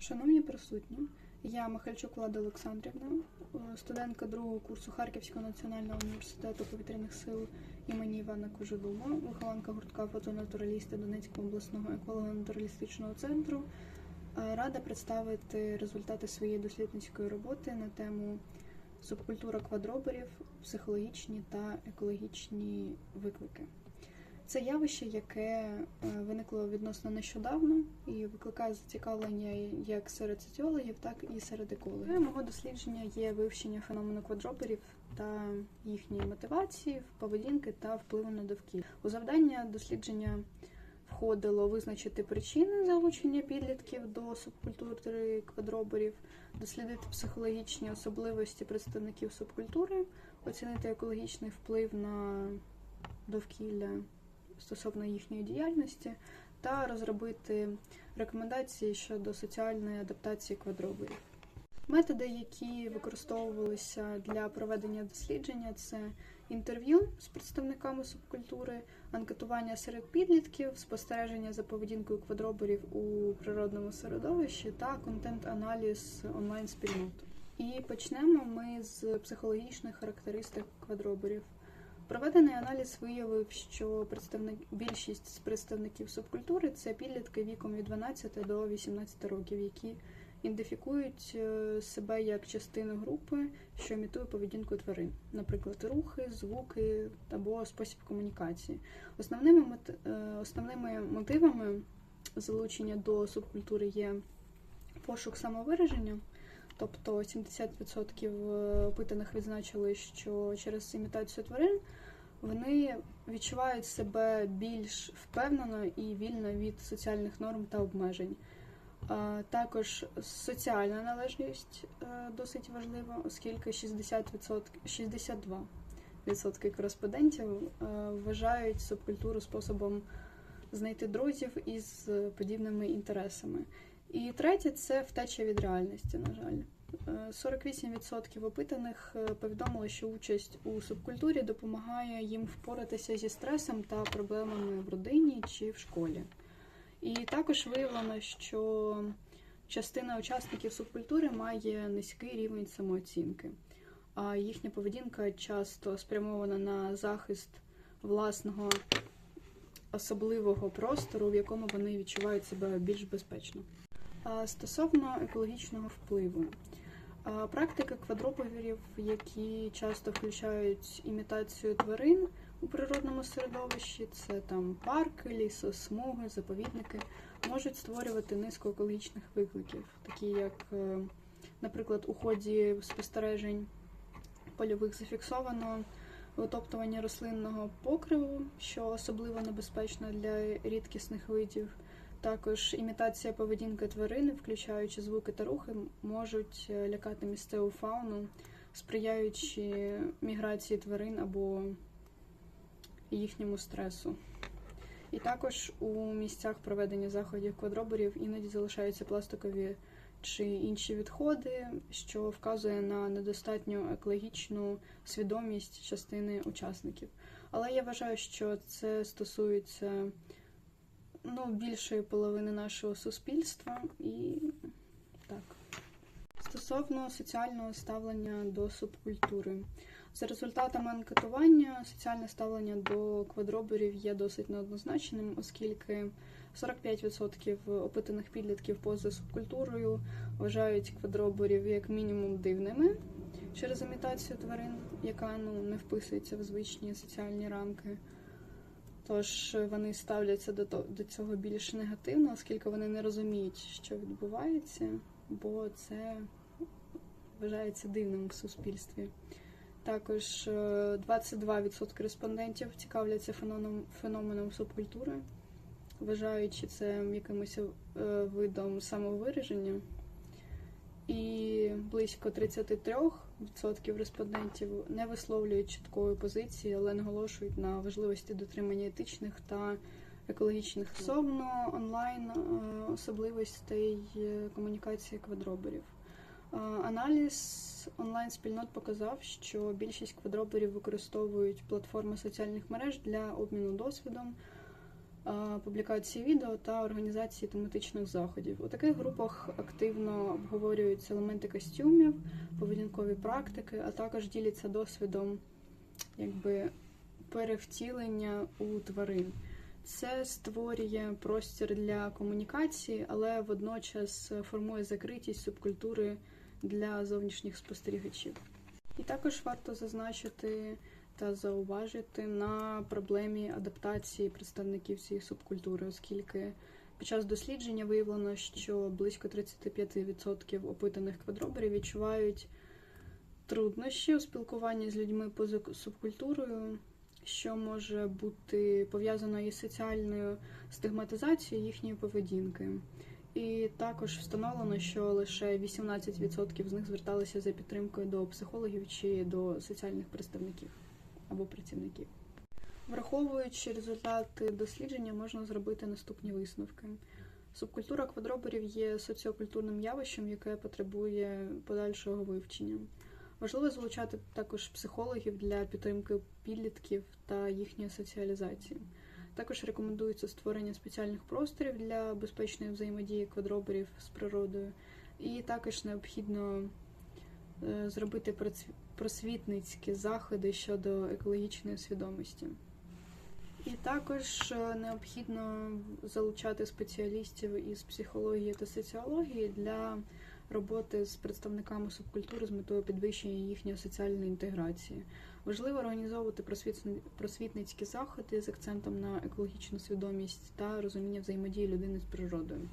Шановні присутні, я Михальчук Влада Олександрівна, е, студентка другого курсу Харківського національного університету повітряних сил імені Івана Кожедума, вихованка гуртка фотонатуралісти Донецького обласного еколого-натуралістичного центру. Е, Рада представити результати своєї дослідницької роботи на тему субкультура квадроберів, психологічні та екологічні виклики. Це явище, яке е, виникло відносно нещодавно і викликає зацікавлення як серед соціологів, так і серед екологів. Метою Мого дослідження є вивчення феномену квадроберів та їхньої мотивації, поведінки та впливу на довкілля. У завдання дослідження входило визначити причини залучення підлітків до субкультури квадроберів, дослідити психологічні особливості представників субкультури, оцінити екологічний вплив на довкілля стосовно їхньої діяльності та розробити рекомендації щодо соціальної адаптації квадроберів. Методи, які використовувалися для проведення дослідження, це інтерв'ю з представниками субкультури, анкетування серед підлітків, спостереження за поведінкою квадроберів у природному середовищі та контент-аналіз онлайн-спільнот. І почнемо ми з психологічних характеристик квадроберів. Проведений аналіз виявив, що представник більшість з представників субкультури це підлітки віком від 12 до 18 років, які ідентифікують е, себе як частину групи, що імітує поведінку тварин, наприклад, рухи, звуки або спосіб комунікації. Основними е, основними мотивами залучення до субкультури є пошук самовираження. Тобто 70% опитаних відзначили, що через імітацію тварин вони відчувають себе більш впевнено і вільно від соціальних норм та обмежень. Також соціальна належність е, досить важлива, оскільки 60%, 62% кореспондентів е, вважають субкультуру способом знайти друзів із подібними інтересами. І третє це втеча від реальності, на жаль. Е, 48% опитаних е, повідомили, що участь у субкультурі допомагає їм впоратися зі стресом та проблемами в родині чи в школі. І також виявлено, що частина учасників субкультури має низький рівень самооцінки, а їхня поведінка часто спрямована на захист власного особливого простору, в якому вони відчувають себе більш безпечно. Стосовно екологічного впливу. Практика квадроберів, які часто включають імітацію тварин у природному середовищі, це там парки, лісосмуги, заповідники, можуть створювати низку екологічних викликів, такі як, е, наприклад, у ході спостережень польових зафіксовано витоптування рослинного покриву, що особливо небезпечно для рідкісних видів. Також імітація поведінки тварини, включаючи звуки та рухи, можуть е, лякати місцеву фауну, сприяючи міграції тварин або їхньому стресу. І також у місцях проведення заходів квадроберів іноді залишаються пластикові чи інші відходи, що вказує на недостатню екологічну свідомість частини учасників. Але я вважаю, що це стосується ну, більшої половини нашого суспільства і так. Стосовно соціального ставлення до субкультури. За результатами анкетування, соціальне ставлення до квадроберів є досить неоднозначним, оскільки 45% опитаних підлітків поза субкультурою вважають квадроберів як мінімум дивними через імітацію тварин, яка ну, не вписується в звичні соціальні рамки. Тож вони ставляться до до цього більш негативно, оскільки вони не розуміють, що відбувається, бо це вважається дивним в суспільстві. Також е, 22% респондентів цікавляться феноменом, феноменом субкультури, вважаючи це якимось е, видом самовираження. І близько 33% респондентів не висловлюють чіткої позиції, але наголошують на важливості дотримання етичних та екологічних стосовно онлайн е, особливостей е, комунікації квадроберів. Е, Аналіз онлайн-спільнот показав, що більшість квадроберів використовують платформи соціальних мереж для обміну досвідом, публікації відео та організації тематичних заходів. У таких групах активно обговорюються елементи костюмів, поведінкові практики, а також діляться досвідом якби, перевтілення у тварин. Це створює простір для комунікації, але водночас формує закритість субкультури для зовнішніх спостерігачів. І також варто зазначити та зауважити на проблемі адаптації представників цієї субкультури, оскільки під час дослідження виявлено, що близько 35% опитаних квадроберів відчувають труднощі у спілкуванні з людьми поза субкультурою, що може бути пов'язано із соціальною стигматизацією їхньої поведінки. І також встановлено, що лише 18% з них зверталися за підтримкою до психологів чи до соціальних представників або працівників. Враховуючи результати дослідження, можна зробити наступні висновки. Субкультура квадроберів є соціокультурним явищем, яке потребує подальшого вивчення. Важливо залучати також психологів для підтримки підлітків та їхньої соціалізації. Також рекомендується створення спеціальних просторів для безпечної взаємодії квадроберів з природою, і також необхідно е, зробити просвітницькі заходи щодо екологічної свідомості. І також е, необхідно залучати спеціалістів із психології та соціології для роботи з представниками субкультури з метою підвищення їхньої соціальної інтеграції. Важливо організовувати просвітницькі заходи з акцентом на екологічну свідомість та розуміння взаємодії людини з природою.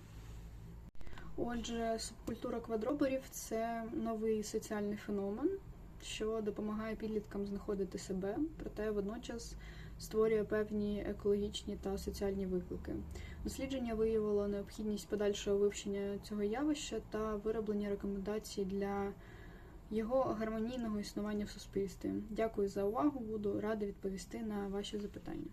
Отже, субкультура квадроберів це новий соціальний феномен, що допомагає підліткам знаходити себе, проте водночас створює певні екологічні та соціальні виклики. Дослідження виявило необхідність подальшого вивчення цього явища та вироблення рекомендацій для його гармонійного існування в суспільстві. Дякую за увагу. Буду рада відповісти на ваші запитання.